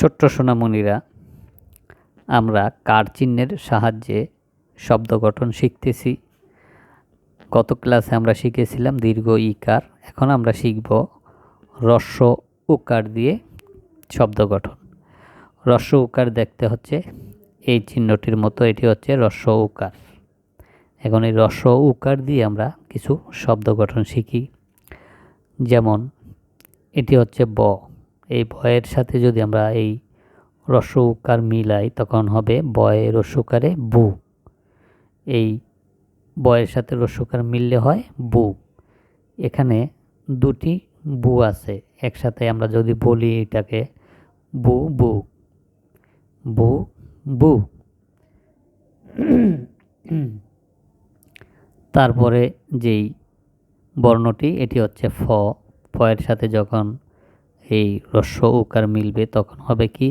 ছোট্ট সোনামণিরা, আমরা কার চিহ্নের সাহায্যে শব্দ গঠন শিখতেছি? গত ক্লাসে আমরা শিখেছিলাম দীর্ঘ ইকার, এখন আমরা শিখব রস্য উকার দিয়ে শব্দ গঠন। রস্য উকার দেখতে হচ্ছে এই চিহ্নটির মতো, এটি হচ্ছে রস্য উকার। এখন এই রস্য উকার দিয়ে আমরা কিছু শব্দ গঠন শিখি। যেমন, এটি হচ্ছে ব। এই বয়ের সাথে যদি আমরা এই রস্য উকার মিলাই, তখন হবে বয়ে রস্যকারে বু। এই বয়ের সাথে রস্যকার মিললে হয় বু। এখানে দুটি বু আছে, একসাথে আমরা যদি বলি এটাকে বু বু। বু বু। তারপরে যেই বর্ণটি, এটি হচ্ছে ফ। ফয়ের সাথে যখন এই রস্য উকার মিলবে, তখন হবে কি?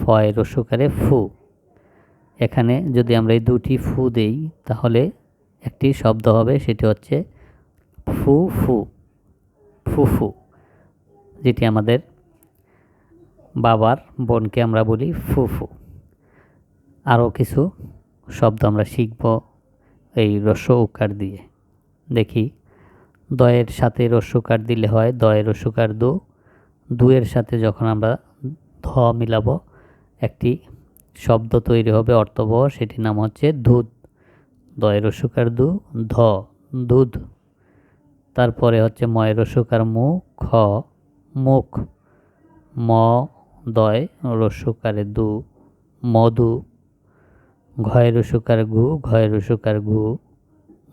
ফয় রস্যকারে ফু। এখানে যদি আমরা এই দুটি ফু দেই, তাহলে একটি শব্দ হবে, সেটি হচ্ছে ফু ফু ফু ফু, যেটি আমাদের বাবার বোনকে আমরা বলি ফু ফু। আরও কিছু শব্দ আমরা শিখব এই রস্য উকার দিয়ে। দেখি, দয়ের সাথে রস্যকার দিলে হয় দয়ের রস্যকার দু দুয়ের সাথে যখন আমরা ধ মিলাব, একটি শব্দ তৈরি হবে অর্থবহ, সেটির নাম হচ্ছে দুধ দয়ের রস্যকার দু, ধ দুধ তারপরে হচ্ছে ময়ের রস্যকার মু, খ, মুখ। ম, দয় রসুকারে দু, মধু। ঘয়ের রস্যকার গু, ঘয়ের রস্যকার ঘু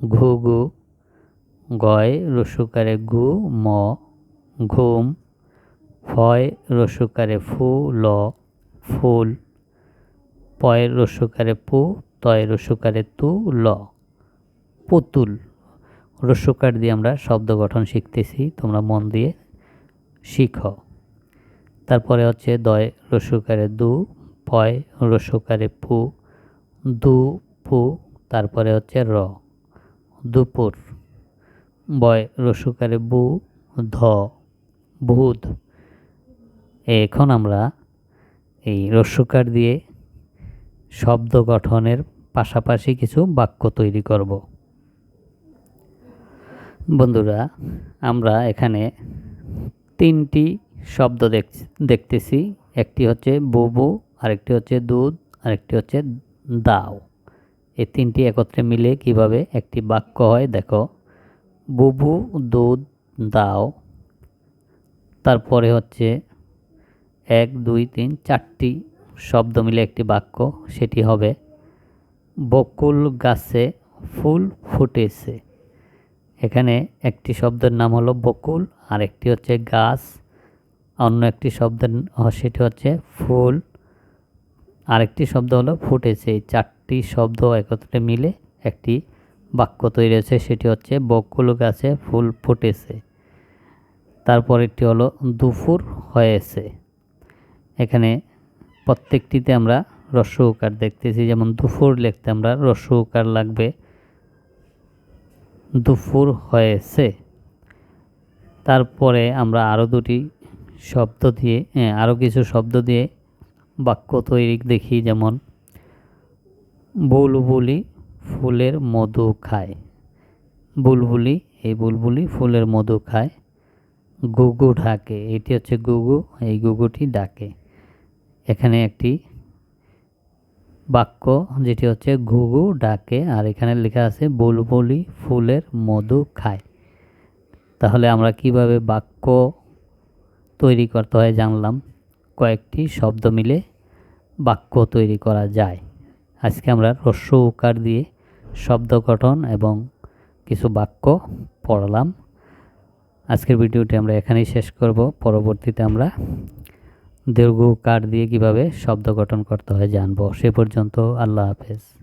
ঘু, গু। গয় রস্যকারে গু, ম, ঘুম। ফয় রস্যকারে ফু, ল, ফুল। পয়ের রস্যকারে পু, তয় রস্যকারে তু, ল। পুতুল। রস্যকার দিয়ে আমরা শব্দ গঠন শিখতেছি, তোমরা মন দিয়ে শিখো। তারপরে হচ্ছে দয় রস্যকারে দু, পয় রস্যকারে পু দু, পু, তারপরে হচ্ছে র। দুপুর। বয় রস্যকারে বু, ধ ভূত এখন আমরা এই রস্যকার দিয়ে শব্দ গঠনের পাশাপাশি কিছু বাক্য তৈরি করব। বন্ধুরা, আমরা এখানে তিনটি শব্দ দেখতেছি। একটি হচ্ছে বুবু, আরেকটি হচ্ছে দুধ, আরেকটি হচ্ছে দাও। এই তিনটি একত্রে মিলে কীভাবে একটি বাক্য হয় দেখো। বুবু, দুধ, দাও। তারপরে হচ্ছে এক, দুই, তিন, চারটি শব্দ মিলে একটি বাক্য, সেটি হবে, বকুল গাছে ফুল ফুটেছে। এখানে একটি শব্দের নাম হলো বকুল, আর একটি হচ্ছে গাছ, অন্য একটি শব্দের সেটি হচ্ছে ফুল আরেকটি শব্দ হলো ফুটেছে। এই চারটি শব্দ একত্রে মিলে একটি বাক্য তৈরি হয়েছে, সেটি হচ্ছে, বকুল গাছে ফুল ফুটেছে। তারপর একটি হলো, দুপুর হয়েছে। এখানে প্রত্যেকটিতে আমরা রস্য উকার দেখতেছি। যেমন দুপুর লিখতে আমরা রস্য উকার লাগবে। দুপুর হয়েছে। তারপরে আমরা আরও দুটি শব্দ দিয়ে আরও কিছু শব্দ দিয়ে বাক্য তৈরি দেখি। যেমন, বুলবুলি ফুলের মধু খায়। বুলবুলি, এই বুলবুলি ফুলের মধু খায়। গুগু ঢাকে, এটি হচ্ছে গুগু, এই গুগুটি ডাকে। এখানে একটি বাক্য যেটি হচ্ছে ঘুঘু ডাকে, আর এখানে লেখা আছে বুলবুলি ফুলের মধু খায়। তাহলে আমরা কীভাবে বাক্য তৈরি করতে হয় জানলাম। কয়েকটি শব্দ মিলে বাক্য তৈরি করা যায়। আজকে আমরা রস্য উকার দিয়ে শব্দ গঠন এবং কিছু বাক্য পড়লাম। আজকের ভিডিওটি আমরা এখানেই শেষ করব। পরবর্তীতে আমরা দীর্ঘ কাঠ দিয়ে কীভাবে শব্দ গঠন করতে হয় জানব। সে পর্যন্ত আল্লাহ হাফেজ।